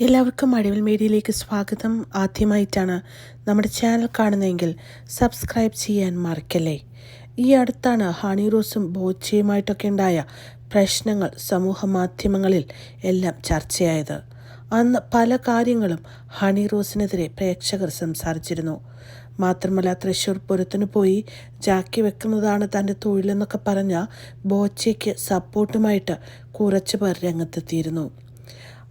എല്ലാവർക്കും അടിവൽ മീഡിയയിലേക്ക് സ്വാഗതം. ആദ്യമായിട്ടാണ് നമ്മുടെ ചാനൽ കാണുന്നതെങ്കിൽ സബ്സ്ക്രൈബ് ചെയ്യാൻ മറക്കല്ലേ? ഈ അടുത്താണ് ഹണി റോസും ബോച്ചയുമായിട്ടൊക്കെ ഉണ്ടായ പ്രശ്നങ്ങൾ സമൂഹ മാധ്യമങ്ങളിൽ എല്ലാം ചർച്ചയായത്. അന്ന് പല കാര്യങ്ങളും ഹണി റോസിനെതിരെ പ്രേക്ഷകർ സംസാരിച്ചിരുന്നു. മാത്രമല്ല തൃശ്ശൂർ പുരത്തിന് പോയി ജാക്കി വെക്കുന്നതാണ് തന്റെ തൊഴിലെന്നൊക്കെ പറഞ്ഞ ബോച്ചയ്ക്ക് സപ്പോർട്ടുമായിട്ട് കുറച്ച് പേർ രംഗത്തെത്തിയിരുന്നു.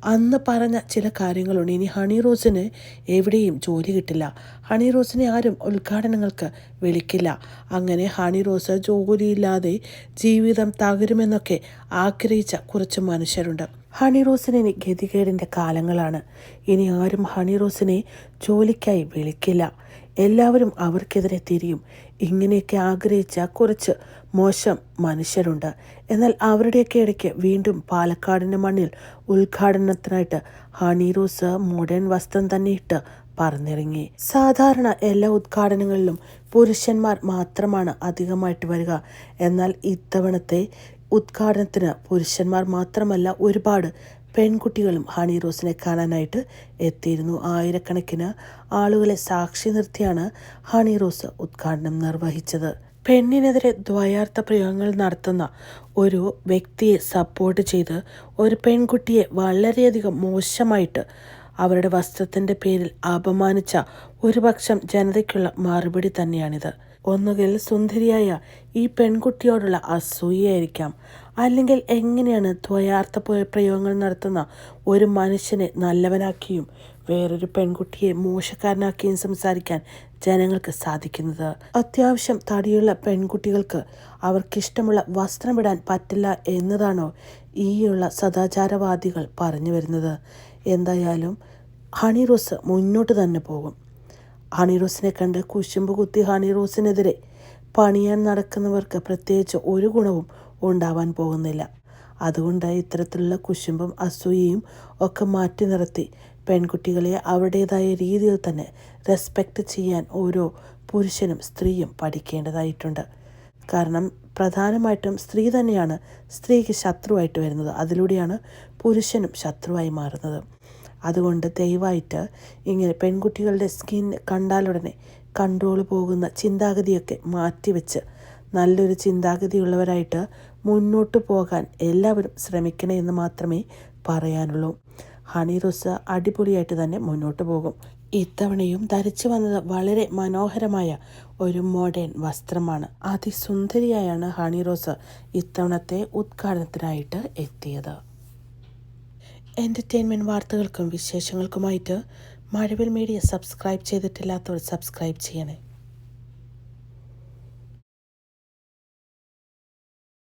അന്ന് പറഞ്ഞ ചില കാര്യങ്ങളുണ്ട്. ഇനി ഹണി റോസിന് എവിടെയും ജോലി കിട്ടില്ല. ഹണി റോസിനെ ആരും ഉദ്ഘാടനങ്ങൾക്ക് വിളിക്കില്ല. അങ്ങനെ ഹണി റോസ് ജോലിയില്ലാതെ ജീവിതം തകരുമെന്നൊക്കെ ആഗ്രഹിച്ച കുറച്ച് മനുഷ്യരുണ്ട്. ഹണി റോസിന് ഇനി ഗതികേടിന്റെ കാലങ്ങളാണ്. ഇനി ആരും ഹണി റോസിനെ ജോലിക്കായി വിളിക്കില്ല. എല്ലാവരും അവർക്കെതിരെ തിരിയും. ഇങ്ങനെയൊക്കെ ആഗ്രഹിച്ച കുറച്ച് മോശം മനുഷ്യരുണ്ട്. എന്നാൽ അവരുടെയൊക്കെ ഇടയ്ക്ക് വീണ്ടും പാലക്കാടിന്റെ മണ്ണിൽ ഉദ്ഘാടനത്തിനായിട്ട് ഹണി റോസ് മോഡേൺ വസ്ത്രം തന്നെ ഇട്ട് പറന്നിറങ്ങി. സാധാരണ എല്ലാ ഉദ്ഘാടനങ്ങളിലും പുരുഷന്മാർ മാത്രമാണ് അധികമായിട്ട് വരിക. എന്നാൽ ഇത്തവണത്തെ ഉദ്ഘാടനത്തിന് പുരുഷന്മാർ മാത്രമല്ല ഒരുപാട് പെൺകുട്ടികളും ഹണി റോസിനെ കാണാനായിട്ട് എത്തിയിരുന്നു. ആയിരക്കണക്കിന് ആളുകളെ സാക്ഷി നിർത്തിയാണ് ഹണി റോസ് ഉദ്ഘാടനം നിർവഹിച്ചത്. പെണ്ണിനെതിരെ ദ്വയാർത്ഥ പ്രയോഗങ്ങൾ നടത്തുന്ന ഒരു വ്യക്തിയെ സപ്പോർട്ട് ചെയ്ത് ഒരു പെൺകുട്ടിയെ വളരെയധികം മോശമായിട്ട് അവരുടെ വസ്ത്രത്തിന്റെ പേരിൽ അപമാനിച്ച ഒരുപക്ഷം ജനതയ്ക്കുള്ള മറുപടി തന്നെയാണിത്. ഒന്നുകിൽ സുന്ദരിയായ ഈ പെൺകുട്ടിയോടുള്ള അസൂയയായിരിക്കാം. അല്ലെങ്കിൽ എങ്ങനെയാണ് ദ്വയാർത്ഥ പ്രയോഗങ്ങൾ നടത്തുന്ന ഒരു മനുഷ്യനെ നല്ലവനാക്കിയും വേറൊരു പെൺകുട്ടിയെ മോശക്കാരനാക്കിയും സംസാരിക്കാൻ ജനങ്ങൾക്ക് സാധിക്കുന്നത്? അത്യാവശ്യം തടിയുള്ള പെൺകുട്ടികൾക്ക് അവർക്കിഷ്ടമുള്ള വസ്ത്രമിടാൻ പറ്റില്ല എന്നതാണോ ഈയുള്ള സദാചാരവാദികൾ പറഞ്ഞു വരുന്നത്? എന്തായാലും ഹണി റോസ് മുന്നോട്ട് തന്നെ പോകും. ഹണി റോസിനെ കണ്ട് കുശുമ്പ് കുത്തി ഹണി റോസിനെതിരെ പണിയാൻ നടക്കുന്നവർക്ക് പ്രത്യേകിച്ച് ഒരു ഗുണവും ഉണ്ടാവാൻ പോകുന്നില്ല. അതുകൊണ്ട് ഇത്തരത്തിലുള്ള കുശുമ്പും അസൂയയും ഒക്കെ മാറ്റി നിർത്തി പെൺകുട്ടികളെ അവരുടേതായ രീതിയിൽ തന്നെ റെസ്പെക്റ്റ് ചെയ്യാൻ ഓരോ പുരുഷനും സ്ത്രീയും പഠിക്കേണ്ടതായിട്ടുണ്ട്. കാരണം പ്രധാനമായിട്ടും സ്ത്രീ തന്നെയാണ് സ്ത്രീക്ക് ശത്രുവായിട്ട് വരുന്നത്. അതിലൂടെയാണ് പുരുഷനും ശത്രുവായി മാറുന്നത്. അതുകൊണ്ട് ദയവായിട്ട് ഇങ്ങനെ പെൺകുട്ടികളുടെ സ്കിൻ കണ്ടാലുടനെ കൺട്രോൾ പോകുന്ന ചിന്താഗതിയൊക്കെ മാറ്റിവെച്ച് നല്ലൊരു ചിന്താഗതിയുള്ളവരായിട്ട് മുന്നോട്ട് പോകാൻ എല്ലാവരും ശ്രമിക്കണേ എന്ന് മാത്രമേ പറയാനുള്ളൂ. ഹണി റോസ് അടിപൊളിയായിട്ട് തന്നെ മുന്നോട്ട് പോകും. ഇത്തവണയും ധരിച്ചു വന്നത് വളരെ മനോഹരമായ ഒരു മോഡേൺ വസ്ത്രമാണ്. അതിസുന്ദരിയായാണ് ഹണി റോസ് ഇത്തവണത്തെ ഉദ്ഘാടനത്തിനായിട്ട് എത്തിയത്. എന്റർടൈൻമെന്റ് വാർത്തകൾക്കും വിശേഷങ്ങൾക്കുമായിട്ട് മഴവിൽ മീഡിയ സബ്സ്ക്രൈബ് ചെയ്തിട്ടില്ലാത്തവർ സബ്സ്ക്രൈബ് ചെയ്യണേ.